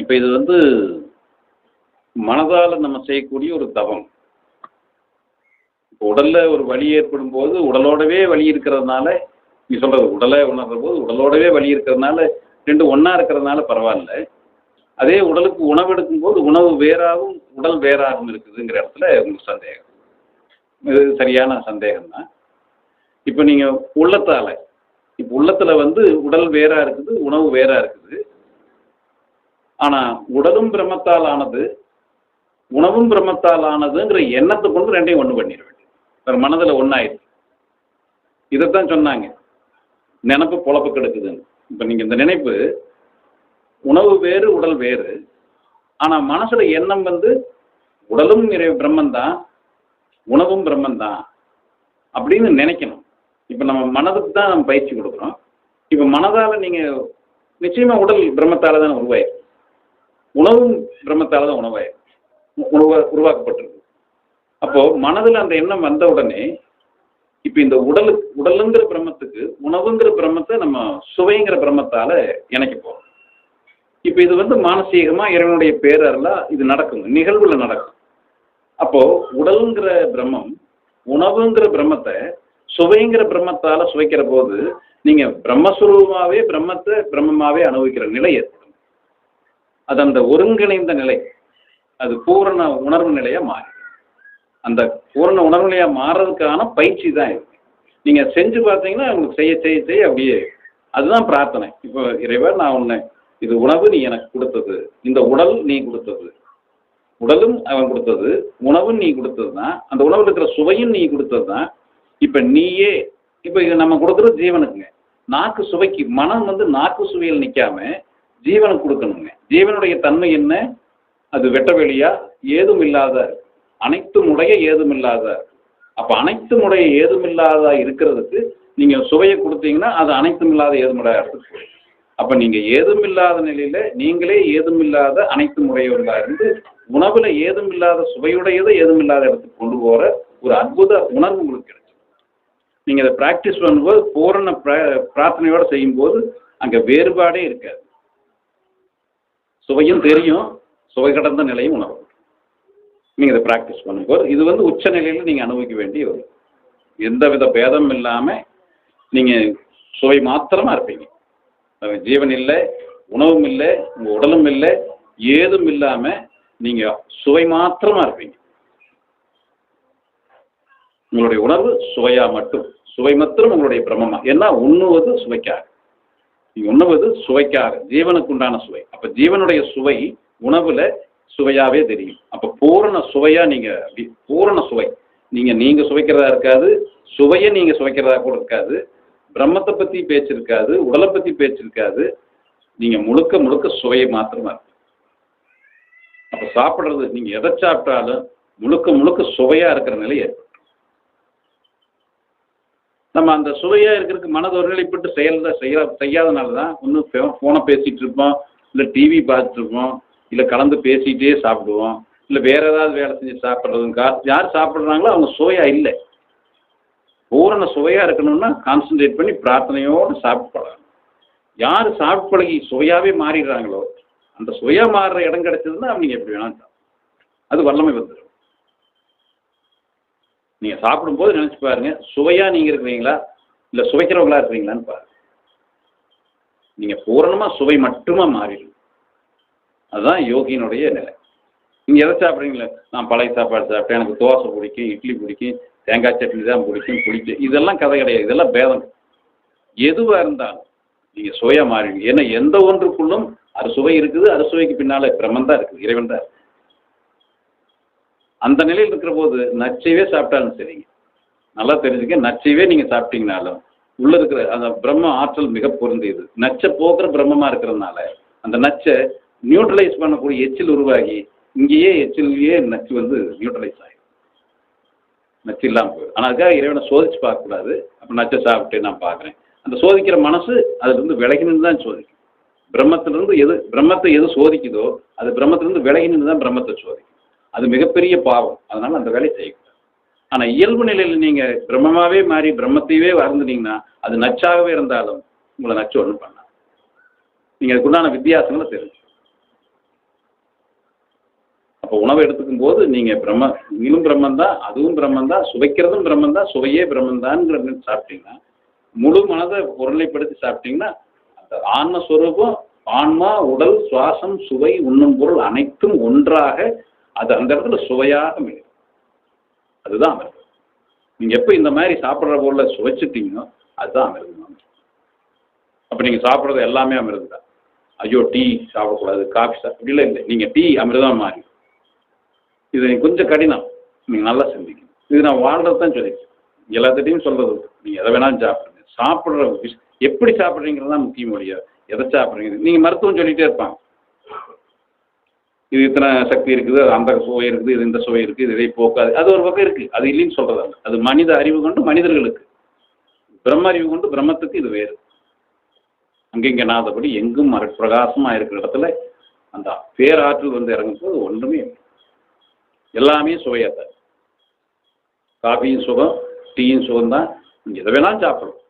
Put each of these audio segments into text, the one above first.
இப்போ இது வந்து மனதால் நம்ம செய்யக்கூடிய ஒரு தவம். இப்போ உடலில் ஒரு வலி ஏற்படும் போது உடலோடவே வலி இருக்கிறதுனால நீ சொல்கிறது உடலை உணர்ற போது உடலோடவே வலி இருக்கிறதுனால ரெண்டு ஒன்றா இருக்கிறதுனால பரவாயில்ல. அதே உடலுக்கு உணவு எடுக்கும்போது உணவு வேறாகவும் உடல் வேறாகவும் இருக்குதுங்கிற இடத்துல உங்களுக்கு சந்தேகம். இது சரியான சந்தேகம் தான் இப்போ நீங்கள் உள்ளத்தால் இப்போ உள்ளத்தில் வந்து உடல் வேறாக இருக்குது உணவு வேறாக இருக்குது. ஆனால் உடலும் பிரம்மத்தால் ஆனது உணவும் பிரம்மத்தால் ஆனதுங்கிற எண்ணத்தை கொண்டு ரெண்டையும் ஒன்று பண்ணிட வேண்டியது. வேறு மனதில் ஒன்றாயிடுது இதைத்தான் சொன்னாங்க. நினப்பு பொழப்பு கெடுக்குதுன்னு. இப்போ நீங்கள் இந்த நினைப்பு உணவு வேறு உடல் வேறு. ஆனால் மனசில் எண்ணம் வந்து உடலும் இறை பிரம்மந்தான் உணவும் பிரம்மந்தான் அப்படின்னு நினைக்கணும். இப்போ நம்ம மனதுக்கு தான் நம்ம பயிற்சி கொடுக்குறோம். இப்போ மனதால் நீங்கள் நிச்சயமாக உடல் பிரம்மத்தால் தான் உருவாயிருக்கு. உணவும் பிரம்மத்தால் தான் உணவாயிருக்கு. உருவா உருவாக்கப்பட்டிருக்கு. அப்போது மனதில் அந்த எண்ணம் வந்த உடனே இப்போ இந்த உடலு உடலுங்கிற பிரம்மத்துக்கு உணவுங்கிற பிரம்மத்தை நம்ம சுவைங்கிற பிரம்மத்தால் இணைக்க போகிறோம் இப்போ இது வந்து மானசீகமாக இறைவனுடைய பேரரெல்லாம் இது நடக்கும் நிகழ்வில் நடக்கும். அப்போது உடலுங்கிற பிரம்மம் உணவுங்கிற பிரம்மத்தை சுவைங்கிற பிரம்மத்தால் சுவைக்கிற போது நீங்கள் பிரம்மஸ்வரூபமாகவே பிரம்மத்தை பிரம்மமாகவே அனுபவிக்கிற நிலை ஏற்படும். அது அந்த ஒருங்கிணைந்த நிலை. அது பூரண உணர்வு நிலையாக மாறி. அந்த பூரண உணர்வு நிலையாக மாறுறதுக்கான பயிற்சி தான் இது. நீங்கள் செஞ்சு பார்த்தீங்கன்னா உங்களுக்கு செய்ய செய்ய செய்ய அப்படியே அதுதான் பிரார்த்தனை. இப்போ இறைவா நான் உன்னை இது உணவு நீ எனக்கு கொடுத்தது. இந்த உடல் நீ கொடுத்தது. உடலும் அவன் கொடுத்தது. உணவும் நீ கொடுத்தது தான் அந்த உணவில் இருக்கிற சுவையும் நீ கொடுத்தது தான் இப்போ நீயே இப்போ இது நம்ம கொடுக்குறது ஜீவனுக்குங்க. நாக்கு சுவைக்கு மனம் வந்து நாக்கு சுவையில் நிற்காம ஜீவனை கொடுக்கணுங்க ஜீவனுடைய தன்மை என்ன? அது வெட்டவெளியா? ஏதும் இல்லாத அனைத்தும் உடைய ஏதும் இல்லாத அப்போ அனைத்தும் உடைய ஏதும் இல்லாத இருக்கிறதுக்கு நீங்கள் சுவையை கொடுத்தீங்கன்னா அது அனைத்தும் இல்லாத ஏதுமுடைய இடத்துக்கு போயிடும். அப்போ நீங்கள் ஏதும் இல்லாத நிலையில் நீங்களே ஏதும் இல்லாத அனைத்து முறையுள்ளதாக இருந்து உணவில் ஏதும் இல்லாத சுவையுடையதை ஏதும் இல்லாத இடத்துக்கு கொண்டு போகிற ஒரு அற்புத உணர்வு உங்களுக்கு கிடைக்கும். நீங்கள் இதை ப்ராக்டிஸ் பண்ணும்போது பூரண பிரார்த்தனையோடு செய்யும்போது அங்கே வேறுபாடே இருக்காது. சுவையும் தெரியும் சுவை கடந்த நிலையும் உணரும். நீங்கள் இதை ப்ராக்டிஸ் பண்ணுங்க இது வந்து உச்ச நிலையில் நீங்கள் அனுபவிக்க வேண்டிய ஒரு எந்த வித பேதம் இல்லாமல் நீங்கள் சுவை மாத்திரமாக இருப்பீங்க. ஜீவன் இல்லை உணவும் இல்லை உங்கள் உடலும் இல்லை ஏதும் இல்லாமல் நீங்கள் சுவை மாத்திரமாக இருப்பீங்க. உங்களுடைய உணர்வு சுவையாக மட்டும் சுவை மாத்திரம் உங்களுடைய பிரம்மமா. ஏன்னா உண்ணுவது சுவைக்காக. உணவு உண்ணுவது சுவைக்காக ஜீவனுக்கு உண்டான சுவை. அப்போ ஜீவனுடைய சுவை உணவில் சுவையாகவே தெரியும். அப்போ பூரண சுவையாக நீங்கள் பூரண சுவை. நீங்கள் நீங்கள் சுவைக்கிறதா இருக்காது சுவையை நீங்கள் சுவைக்கிறதா கூட இருக்காது பிரம்மத்தை பற்றி பேச்சு இருக்காது உடலை பற்றி பேச்சு இருக்காது. நீங்கள் முழுக்க முழுக்க சுவையை மாத்திரமா இருக்கு. அப்போ சாப்பிட்றது நீங்கள் எதை சாப்பிட்டாலும் முழுக்க முழுக்க சுவையாக இருக்கிற நிலை ஏற்படும் நம்ம அந்த சுவையாக இருக்கிறதுக்கு மனது ஒருநிலைப்பட்டு செயல் செய்ய செய்யாதனால தான் ஒன்றும் ஃபோனை பேசிகிட்டு இருப்போம் இல்லை டிவி பார்த்துட்டு இருப்போம் இல்லை கலந்து பேசிகிட்டே சாப்பிடுவோம் இல்லை வேறு ஏதாவது வேலை செஞ்சு சாப்பிட்றதுங்கா யார் சாப்பிட்றாங்களோ அவங்க சுவையாக இல்லை. பூரண சுவையாக இருக்கணும்னா கான்சன்ட்ரேட் பண்ணி பிரார்த்தனையோடு சாப்பிட்டு பழகணும் யார் சாப்பிட்டு பழகி சுவையாகவே மாறிடுறாங்களோ அந்த சுவையாக மாறுற இடம் கிடைச்சதுன்னா அவங்க எப்படி வேணாலும் அது வல்லமை வந்துடும் நீங்கள் சாப்பிடும்போது நினச்சி பாருங்க. சுவையாக நீங்கள் இருக்கிறீங்களா? இல்லை சுவைக்கிறவங்களா இருக்கிறீங்களான்னு பாருங்க. நீங்கள் பூரணமாக சுவை மட்டுமா மாறிடும். அதுதான் யோகியினுடைய நிலை. நீங்கள் எதை சாப்பிட்றீங்களே? நான் பழைய சாப்பாடு சாப்பிட்டேன். எனக்கு தோசை பிடிக்கும் இட்லி பிடிக்கும் தேங்காய் சட்னி தான் பிடிக்கும் பிடிக்கும் இதெல்லாம் கதை கிடையாது. இதெல்லாம் பேதம். எதுவாக இருந்தாலும் நீங்கள் சுவையாக மாறிடுங்க ஏன்னா எந்த ஒன்றுக்குள்ளும் அது சுவை இருக்குது. அது சுவைக்கு பின்னால் பிரம்மன் தான் இருக்குது. இறைவன் தான் அந்த நிலையில் இருக்கிற போது நச்சைவே சாப்பிட்டாலும் சரிங்க. நல்லா தெரிஞ்சுக்க நச்சைவே நீங்கள் சாப்பிட்டீங்கனாலும் உள்ளே இருக்கிற அந்த பிரம்ம ஆற்றல் மிக பொருந்தியது. நச்சை போக்குற பிரம்மமாக இருக்கிறதுனால அந்த நச்சை நியூட்ரலைஸ் பண்ணக்கூடிய எச்சில் உருவாகி இங்கேயே எச்சிலேயே நச்சு வந்து நியூட்ரலைஸ் ஆகிடும் நச்சு இல்லாமல் போயிடும். ஆனால் அதுக்காக இறைவனை சோதிச்சு பார்க்கக்கூடாது. அப்போ நச்சை சாப்பிட்டு நான் பார்க்குறேன். அந்த சோதிக்கிற மனசு அதுலேருந்து விலகினு தான் சோதிக்கும். பிரம்மத்திலிருந்து எது பிரம்மத்தை எது சோதிக்குதோ அது பிரம்மத்திலிருந்து விலகினு தான் பிரம்மத்தை சோதிக்கும். அது மிகப்பெரிய பாவம். அதனால் அந்த வேலையை செய்யக்கூடாது. ஆனால் இயல்பு நிலையில் நீங்கள் பிரம்மமாகவே மாறி பிரம்மத்தையே வாழ்ந்துனீங்கன்னா அது நச்சாகவே இருந்தாலும் உங்களை நச்சு ஒன்றும் பண்ணாது. நீங்கள் அதுக்குண்டான வித்தியாசங்களை தெரிஞ்சு அப்போ உணவை எடுத்துக்கும் போது நீங்கள் பிரம்ம நீங்களும் பிரம்மன் தான் அதுவும் பிரம்மன் தான் சுவைக்கிறதும் பிரம்மன் தான் சுவையே பிரம்மன் தான்ங்கிற சாப்பிட்டீங்கன்னா முழு மனதை பொருளைப்படுத்தி சாப்பிட்டீங்கன்னா அந்த ஆன்மஸ்வரூபம் ஆன்மா உடல் சுவாசம் சுவை உண்ணும் பொருள் அனைத்தும் ஒன்றாக அது அந்த இடத்துல சுவையாக மிகும் அதுதான் அமிர்தம் நீங்கள் எப்போ இந்த மாதிரி சாப்பிட்ற பொருளை சுவைச்சிட்டீங்களோ அதுதான் அமிர்தம் அப்போ நீங்கள் சாப்பிட்றது எல்லாமே அமிர்தம் தான். ஐயோ டீ சாப்பிடக்கூடாது காஃபி சாப்பிட அப்படிலாம் இல்லை. நீங்கள் டீ அமிர்தம் மாறி. இது கொஞ்சம் கடினம். நீங்கள் நல்லா சிந்திக்கணும். இது நான் வாழ்றது தான் சொல்லியிருக்கேன் எல்லாத்திட்டையும் சொல்கிறது நீங்கள் எதை வேணாலும் சாப்பிடுங்க. சாப்பிட்ற விஷ் எப்படி சாப்பிட்றீங்கிறது தான் முக்கியம் ஒழிய எதை சாப்பிட்றீங்க? நீங்கள் மருத்துவம் சொல்லிகிட்டே இருப்பாங்க. இது இத்தனை சக்தி இருக்குது அது அந்த சுவை இருக்குது இது இந்த சுவை இருக்குது இது இதை போக்காது. அது ஒரு பக்கம் இருக்குது அது இல்லைன்னு சொல்கிறது அல்ல. அது மனித அறிவு கொண்டு மனிதர்களுக்கு. பிரம்ம அறிவு கொண்டு பிரம்மத்துக்கு இது வேறு. அங்கெங்க நாதபடி எங்கும் பிரகாசமாக இருக்கிற இடத்துல அந்த பேராற்றல் வந்து இறங்கும் போது ஒன்றுமே எல்லாமே சுவையாக காஃபியும் சுகம் டீயும் சுகம் தான் நீங்கள் எதை வேணாலும் சாப்பிடலாம்.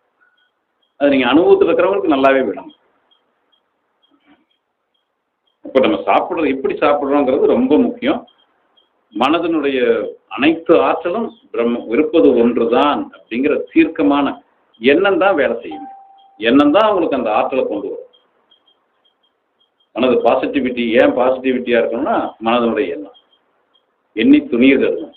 அது நீங்கள் அனுபவத்தில் இருக்கிறவங்களுக்கு நல்லாவே வேணும். இப்போ நம்ம சாப்பிட்றது எப்படி சாப்பிட்றோங்கிறது ரொம்ப முக்கியம். மனதினுடைய அனைத்து ஆற்றலும் பிரம்ம இருப்பது ஒன்றுதான் அப்படிங்கிற தீர்க்கமான எண்ணம் தான் வேலை செய்யும் எண்ணம் தான் அவங்களுக்கு அந்த ஆற்றலை கொண்டு வரும். மனது பாசிட்டிவிட்டி ஏன் பாசிட்டிவிட்டியாக இருக்கணும்னா மனதனுடைய எண்ணம். எண்ணி துணியை தரணும்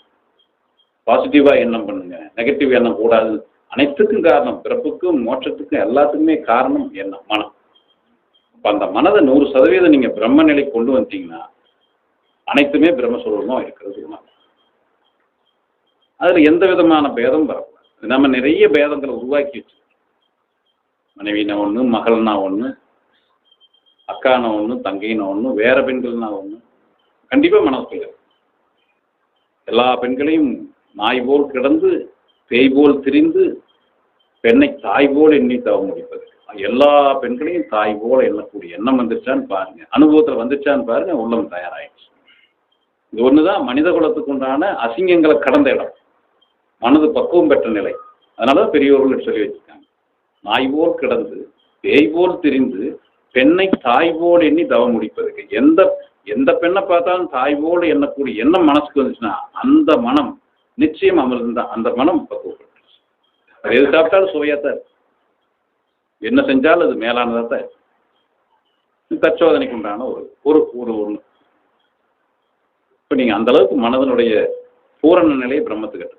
பாசிட்டிவாக எண்ணம் பண்ணுங்க. நெகட்டிவ் எண்ணம் கூடாது. அனைத்துக்கும் காரணம். பிறப்புக்கும் மோட்சத்துக்கும் எல்லாத்துக்குமே காரணம் எண்ணம் மனம். இப்போ அந்த மனதை நூறு சதவீதம் நீங்கள் பிரம்ம நிலைக்கு கொண்டு வந்தீங்கன்னா அனைத்துமே பிரம்மஸ்வரூபமாக இருக்கிறது உணவு. அதில் எந்த விதமான பேதம் வரக்கூடாது. நம்ம நிறைய பேதங்களை உருவாக்கி வச்சுருக்கோம். மனைவினா ஒன்று மகள்னா ஒன்று அக்கானா ஒன்று தங்கைனா ஒன்று வேற பெண்கள்னா ஒன்று கண்டிப்பாக மனசுக்குள்ள எல்லா பெண்களையும் நாய் போல் கிடந்து பேய் போல் திரிந்து பெண்ணை தாய் போல் எண்ணி தவ முடிப்பது. எல்லா பெண்களையும் தாய் போல எண்ணக்கூடிய எண்ணம் வந்துருச்சான்னு பாருங்க. அனுபவத்தில் வந்துச்சான்னு பாருங்க உள்ளம் தயாராகிடுச்சு இது ஒன்று தான் மனித குலத்துக்கு உண்டான அசிங்கங்களை கடந்த இடம். மனது பக்குவம் பெற்ற நிலை. அதனால பெரியோர்கள் பெரியவர்கள் சொல்லி வச்சிருக்காங்க. நாய் போல் கிடந்து பேய் போல் திரிந்து பெண்ணை தாய் போல் எண்ணி தவ முடிப்பதுக்கு எந்த எந்த பெண்ணை பார்த்தாலும் தாய் போல் எண்ணக்கூடிய எண்ணம் மனசுக்கு வந்துச்சுன்னா அந்த மனம் நிச்சயம் அமிர்தம் தான் அந்த மனம் பக்குவப்பட்டுருச்சு. அது எது சாப்பிட்டாலும் சுவையாக தான் இருக்கு. என்ன செஞ்சாலும் அது மேலானதாக தான் இருக்கும் தற்சோதனைக்கு உண்டான ஒரு ஒரு ஒரு ஒன்று இப்போ நீங்கள் அந்த அளவுக்கு மனதனுடைய பூரண நிலையை பிரம்மத்துக்கிட்ட